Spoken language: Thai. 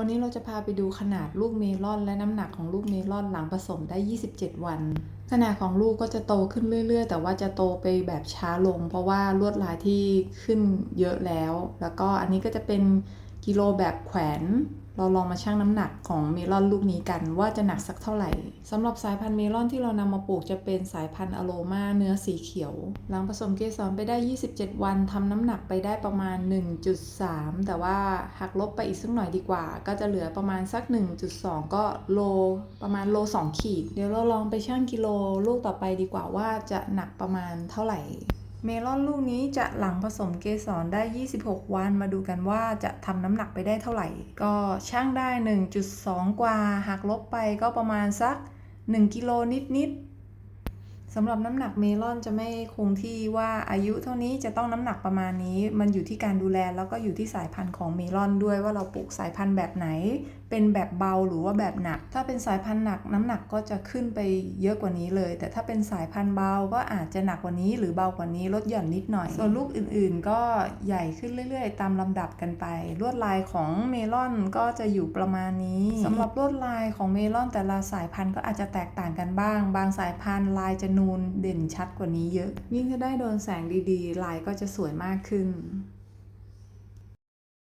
วันนี้เราจะพาไปดูขนาดลูกเมลอน และน้ำหนักของลูกเมลอนหลังผสมได้ 27 วัน ขนาดของลูกก็จะโตขึ้นเรื่อย ๆ แต่ว่าจะโตไปแบบช้าลง เพราะว่าลวดลายที่ขึ้นเยอะแล้ว แล้วก็อันนี้ก็จะเป็น กิโลแบบแขวน เราลองมาชั่งน้ำหนักของเมลอนลูกนี้กัน ว่าจะหนักสักเท่าไหร่สำหรับสายพันธุ์เมลอนที่เรานำมาปลูกจะเป็นสายพันธุ์อโรมาเนื้อสีเขียว หลังผสมเกสรไปได้ 27 วันทำน้ำหนักไปได้ประมาณ 1.3 แต่ว่าหักลบไปอีกสักหน่อยดีกว่า ก็จะเหลือประมาณสัก 1.2 ก็โลประมาณโล 2 ขีด เดี๋ยวเราลองไปชั่งกิโลลูกต่อไปดีกว่าว่าจะหนักประมาณเท่าไหร่ เมลอนลูกนี้จะหลังผสมเกสรได้ 26 วัน มาดูกันว่าจะทำน้ำหนักไปได้เท่าไหร่ ก็ช่างได้ 1.2 กว่าหักลบไปก็ประมาณสัก 1 กิโลนิดๆำหรับน้ำหนักเมลอนจะไม่คงที่ว่าอายุเท่านี้จะต้องน้ำหนักประมาณนี้ มันอยู่ที่การดูแลแล้วก็อยู่ที่สายพันธุ์ของเมลอนด้วยว่าเราปลูกสายพันธุ์แบบไหน เป็นแบบเบาหรือว่าแบบหนัก ถ้าเป็นสายพันธุ์หนักน้ำหนักก็จะขึ้นไปเยอะกว่านี้เลย แต่ถ้าเป็นสายพันธุ์เบาก็อาจจะหนักกว่านี้ หรือเบากว่านี้ลดหย่อนนิดหน่อย ส่วนลูกอื่นๆ ก็ใหญ่ขึ้นเรื่อยๆ ตามลำดับกันไป ลวดลายของเมลอนก็จะอยู่ประมาณนี้สำหรับลวดลายของเมลอนแต่ละสายพันธุ์ก็อาจจะแตกต่างกันบ้าง บางสายพันธุ์ลายจะนูนเด่นชัดกว่านี้เยอะ ยิ่งถ้าได้โดนแสงดีๆ ลายก็จะสวยมากขึ้น